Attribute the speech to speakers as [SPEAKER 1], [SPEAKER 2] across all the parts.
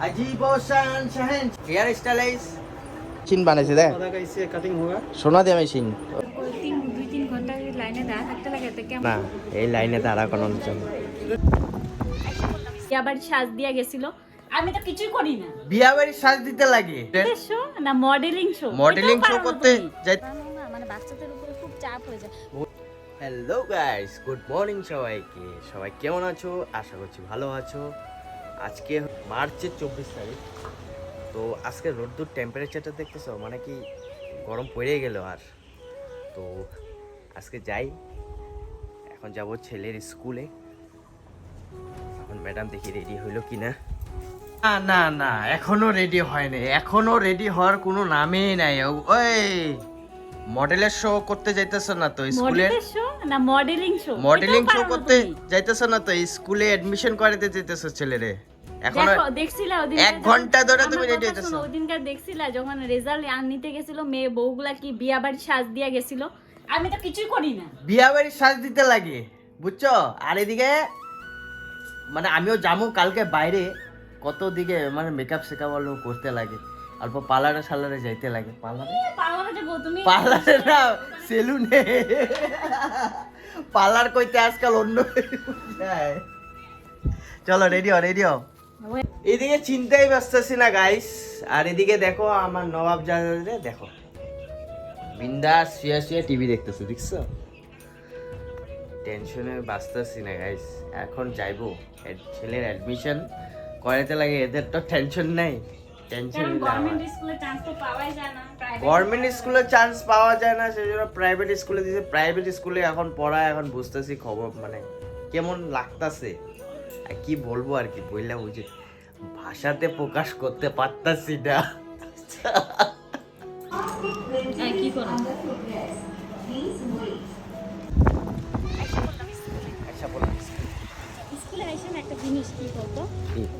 [SPEAKER 1] अजीब और शान शहन हेयर स्टाइलिश
[SPEAKER 2] মেশিন বানাইছে দেখ
[SPEAKER 3] पता कैसे कटिंग होगा
[SPEAKER 2] সোনা দিয়ে মেশিন
[SPEAKER 4] তিন দুই তিন ঘন্টা লাইনে দাঁড়া থাকতে লাগে তো কেমন
[SPEAKER 2] না এই লাইনে দাঁড়া করানোর জন্য
[SPEAKER 4] আবার সাজ দিয়া গেছিল আমি তো কিছুই করি না
[SPEAKER 1] বিয়া বাড়ি সাজ দিতে লাগে
[SPEAKER 4] শো না মডেলিং শো
[SPEAKER 1] মডেলিং শো করতে যাই
[SPEAKER 4] মানে বাচ্চাদের উপরে খুব চাপ হয়ে যায়
[SPEAKER 1] হ্যালো গাইস গুড মর্নিং সবাইকে সবাই কেমন আছো আশা করছি ভালো আছো আজকে মার্চের চব্বিশ তারিখ। তো আজকে রোদ্দুর টেম্পারেচারটা দেখতেছো? মানে কি গরম পড়ে গেল আর। তো আজকে যাই। এখন যাব ছেলের স্কুলে। এখন ম্যাডাম দেখি রেডি হইল কি না না না না এখনও রেডি হয়নি। এখনও রেডি হওয়ার কোনো নামেই নাই। ওই মডেলের শো করতে যাইতেছ না তো স্কুলের
[SPEAKER 4] মডেলিং শো না মডেলিং শো
[SPEAKER 1] মডেলিং শো করতে যাইতেছ না তো? স্কুলে এডমিশন করাতে যাইতেছ ছেলেরে? এখন
[SPEAKER 4] দেখছিলা ওদিন
[SPEAKER 1] এক ঘণ্টা ধরে তুমি ready হইতেছো।
[SPEAKER 4] ওদিনকার দেখছিলা যখন রেজাল্ট গেছিল মেয়ে বউগুলা কি বিয়া বাড়ি সাজ দিয়া গেছিল? আমি তো কিছুই করি না।
[SPEAKER 1] বিয়া সাজ দিতে লাগে বুঝছ? আর এদিকে মানে আমিও যাব কালকে বাইরে কত দিকে মানে মেকআপ আলো করতে লাগে অল্প পার্লারে সালারে যাইতে লাগে। পার্লারে?
[SPEAKER 4] পার্লারে
[SPEAKER 1] না সেলুনে। পার্লার কইতে আজকাল অন্য চলো রেডি হও রেডি হও। এদিকে চিন্তাই ব্যস্তাছি না গাইস আর এদিকে দেখো আমার নবাব জাহাজে দেখো। বিন্দাস শুয়ে শুয়ে টিভি দেখতেছে দেখছ? টেনশনে বাঁচতেছি না গাইস এখন যাইবো। ছেলের অ্যাডমিশন করাতে লাগে এদের তো টেনশন নাই। টেনশন
[SPEAKER 4] গভর্নমেন্ট স্কুলে চান্স
[SPEAKER 1] পাওয়া যায় না সেই জন্য প্রাইভেট স্কুলে দিয়েছে প্রাইভেট স্কুলে এখন পড়া এখন বুঝতেছি খবর মানে কেমন লাগতাছে। কি বলব আর কি বললাম বুঝি ভাষাতে প্রকাশ করতে পারতাছি না।
[SPEAKER 4] হ্যাঁ,
[SPEAKER 1] আচ্ছা?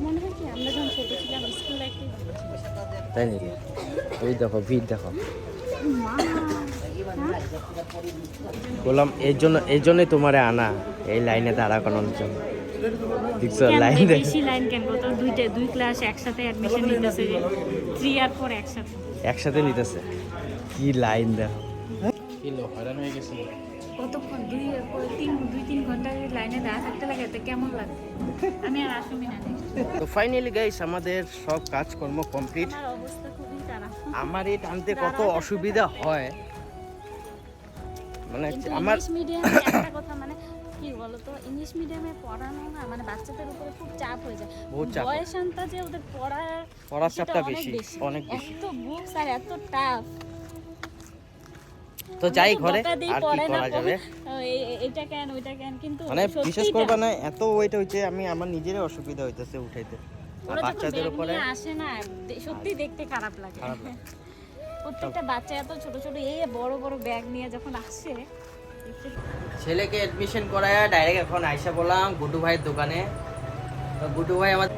[SPEAKER 4] মনে হয়
[SPEAKER 1] তাই নাকি? ওই দেখো ভিড় দেখো। বললাম এর জন্য এই জন্যই তোমারে আনা এই লাইনে দাঁড়া করানোর জন্য। লাইন দেখো
[SPEAKER 4] বেশি লাইন কেন? দুইটা দুই ক্লাস একসাথে অ্যাডমিশন নিতেছে যে থ্রি আর ফোর একসাথে।
[SPEAKER 1] একসাথে নিতেছে। কি লাইন দেখো।
[SPEAKER 4] কতক্ষণ? দুই তিন দুই তিন ঘণ্টা লাইনে দাঁড়া থাকতে লাগে তো কেমন লাগে? আমি আর আসমি না।
[SPEAKER 1] তো ফাইনালি গাইস আমাদের সব কাজকর্ম কমপ্লিট
[SPEAKER 4] আমার অবস্থা খুবই
[SPEAKER 1] এই টানতে কত অসুবিধা হয়? মানে আমার
[SPEAKER 4] মিডিয়ামে একটা কথা কি বলতো? ইংলিশ মিডিয়ামে পড়ানো না মানে বাচ্চাদের উপরে খুব চাপ হয়ে যায়।
[SPEAKER 1] বহুত চাপ।
[SPEAKER 4] বয়স আনতা যে ওদের পড়া
[SPEAKER 1] পড়ার চাপটা বেশি অনেক বেশি।
[SPEAKER 4] এত বুকস আর এত টাফ
[SPEAKER 1] তো যাই ঘরে আর কি করা যাবে?
[SPEAKER 4] এটা কেন ওইটা কেন? কিন্তু
[SPEAKER 1] মানে বিশেষ
[SPEAKER 4] tough।
[SPEAKER 1] করবা না এত ওয়েট হইছে আমি আমার নিজেরই অসুবিধা হইতেছে উঠাইতে। বাচ্চাদের উপরে
[SPEAKER 4] আসে না সত্যি দেখতে খারাপ লাগে। প্রত্যেকটা বাচ্চা এত ছোট ছোট এই বড় বড় ব্যাগ নিয়ে যখন আসে
[SPEAKER 1] ছেলেকে অ্যাডমিশন করায় ডাইরেক্ট এখন আইসা বললাম গুড্ডু ভাইয়ের দোকানে। ভাই আমার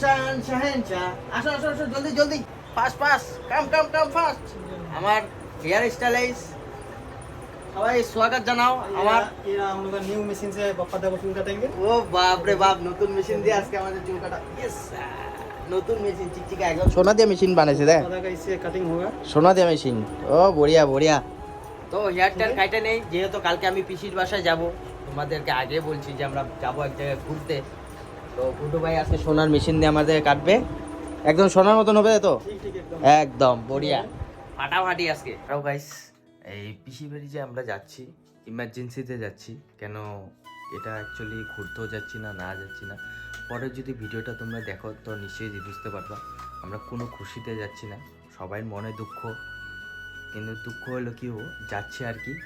[SPEAKER 1] শান শাহেনশা আসো আসো আসো জলদি জলদি। Fast fast come come come fast আমার হেয়ার সবাই স্বাগত জানাও আমার
[SPEAKER 3] নিউ মেশিন সে বাপ্পা দেবো চুল কাটাইবে
[SPEAKER 1] ও বাপ রে বাপ নতুন মেশিন দিয়ে আজকে আমাদের চুল কাটা। নতুন মেশিন চিকচিকা একদম। সোনা দিয়ে মেশিন বানাইছে দেখ। সোনা দিয়ে মেশিন ও বড়িয়া বড়িয়া। তো হেয়ারটার কাইটা নেই যেহেতু কালকে আমি পিসির বাসায় যাব তোমাদেরকে আগে বলছি যে আমরা যাব এক জায়গায় ঘুরতে। তো ফুটু ভাই আজকে সোনার মেশিন দিয়ে আমাদের কাটবে। একদম সোনার মতন হবে তো? একদম। বড়িয়া। ফাটাফাটি আজকে। আরও গাইস এই পিসি বাড়ি যে আমরা যাচ্ছি ইমার্জেন্সিতে যাচ্ছি কেন এটা অ্যাকচুয়ালি ঘুরতেও যাচ্ছি না না যাচ্ছি না। পরে যদি ভিডিওটা তোমরা দেখো তো নিশ্চয়ই বুঝতে পারবা। আমরা কোনো খুশিতে যাচ্ছি না। সবাই মনে দুঃখ কিন্তু দুঃখ হলো কি ও যাচ্ছে আর কি।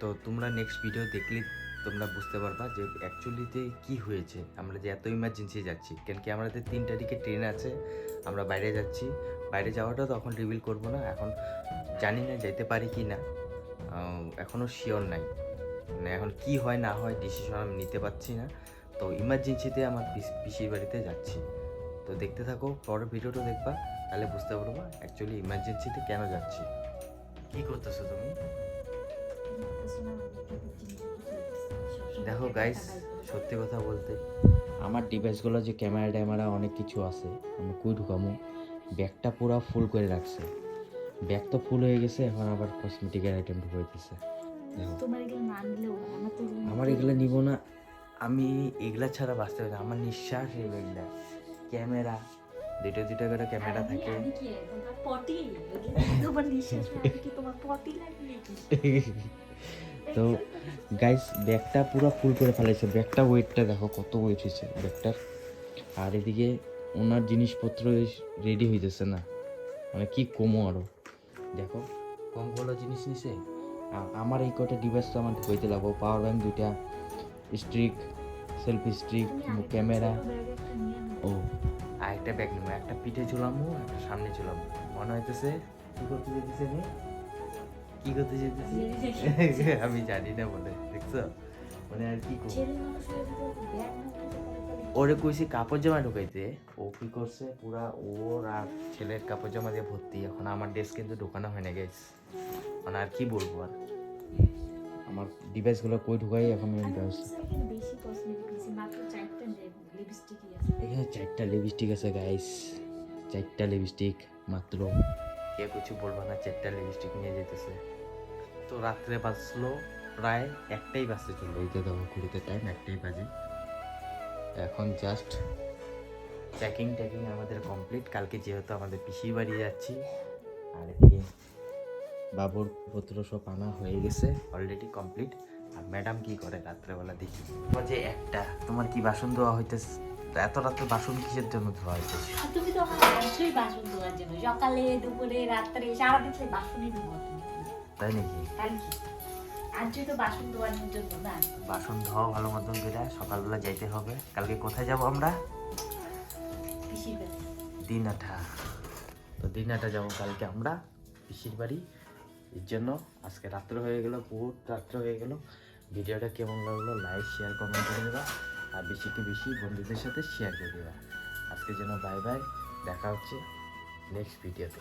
[SPEAKER 1] তো তোমরা নেক্সট ভিডিও দেখলে তোমরা বুঝতে পারবা যে অ্যাকচুয়ালিতে কি হয়েছে। আমরা যে এত ইমার্জেন্সি যাচ্ছি। কেন কি আমাদের তিন তারিখে ট্রেন আছে, আমরা বাইরে যাচ্ছি। বাইরে যাওয়াটা তো এখন রিভিল করব না। এখন জানি না যেতে পারি কি না। এখনও শিওর নাই। মানে এখন কি হয় না হয় ডিসিশন আমি নিতে পারছি না। তো ইমার্জেন্সিতে আমার পিস- পিসির বাড়িতে যাচ্ছি। তো দেখতে থাকো, পরের ভিডিওটা দেখবা। তাহলে বুঝতে পারবা অ্যাকচুয়ালি ইমার্জেন্সিতে কেন যাচ্ছি। কি করতেছো তুমি? দেখো গাইস সত্যি কথা বলতে আমার ডিভাইসগুলো যে ক্যামেরা ট্যামেরা অনেক কিছু আছে আমি কই ঢুকামো? ব্যাগটা পুরো ফুল করে রাখছে। ব্যাগ তো ফুল হয়ে গেছে এখন আবার কসমেটিকের আইটেম ঢুকাইতেছে।
[SPEAKER 4] আমার এগুলো
[SPEAKER 1] নিব না। আমি এগুলা ছাড়া বাঁচতে পারি না। আমার নিঃশ্বাস এগুলা ক্যামেরা দুটো দুটো করে ক্যামেরা থাকে। তো গাইস ব্যাগটা পুরো ফুল করে ফেলাইছে। ব্যাগটা ওয়েটটা দেখো কত ওয়েট হয়েছে ব্যাগটার। আর এদিকে ওনার জিনিসপত্র রেডি হইতেছে না। মানে কি কমো আরও। দেখো কমগুলো জিনিস নিছে। আ- আমার এই কটা ডিভাইস তো আমার ঢুকাইতে লাগবো। পাওয়ার ব্যাংক দুইটা স্ট্রিক সেলফি স্ট্রিক ক্যামেরা। ও আর একটা ব্যাগ নেব একটা পিঠে ঝুলামো একটা সামনে ঝুলামো। মনে হইতেছে কি করতে যেতেছে নি কি করতে যেতেছে? আমি জানি না বলে দেখছ? মানে আর কি ওরে কইছি কাপড় জামা ঢুকাইতে। ও কি করছে? পুরা ওর আর ছেলের কাপড় জামা দিয়ে ভর্তি। এখন আমার ড্রেস কিন্তু ঢোকানো হয় না গেছে মানে আর কি বলব আর? আমার ডিভাইসগুলো কই ঢুকাই এখন আমি ব্যবস্থা
[SPEAKER 4] এখানে বেশি কসমেটিক আছে মাত্র চারটা লিপস্টিকই আছে।
[SPEAKER 1] এখানে চারটা লিপস্টিক আছে গাইস চারটা লিপস্টিক মাত্র। কে কিছু বলব না চারটা লিপস্টিক নিয়ে যেতেছে। তো রাত্রে বাজলো প্রায় একটাই বাজতে চলল। এই তো দেখো ঘুরিতে টাইম একটাই বাজে। এখন জাস্ট চেকিং টেকিং আমাদের কমপ্লিট কালকে যেহেতু আমাদের পিসির বাড়ি যাচ্ছি আর এদিকে বাবুর পত্র সব আনা হয়ে গেছে অলরেডি কমপ্লিট আর ম্যাডাম কি করে রাত্রেবেলা দেখি? তোমার যে একটা তোমার কি বাসন ধোয়া হইতেছে? এত রাত্রে বাসন কিসের জন্য ধোয়া হইতেছে?
[SPEAKER 4] আর তুমি তো আমার বাসন ধোয়ার জন্য। সকালে দুপুরে রাত্রে সারাদিন সেই বাসনই ধোয়া
[SPEAKER 1] তাই নাকি?
[SPEAKER 4] তাই তো বাসন ধোয়ার জন্য না।
[SPEAKER 1] বাসন ধোয়া ভালো মতন করে সকালবেলা যাইতে হবে। কালকে কোথায় যাব আমরা? দিনাটা তো দিনাটা যাব কালকে আমরা পিসির বাড়ি। এর জন্য আজকে রাত্রে হয়ে গেল, বহুত রাত্রে হয়ে গেল। ভিডিওটা কেমন লাগল লাইক শেয়ার কমেন্ট করে দেবা। আর বেশিকে বেশি বন্ধুদের সাথে শেয়ার করে দেবা। আজকে যেন বাই বাই দেখা হচ্ছে নেক্সট ভিডিওতে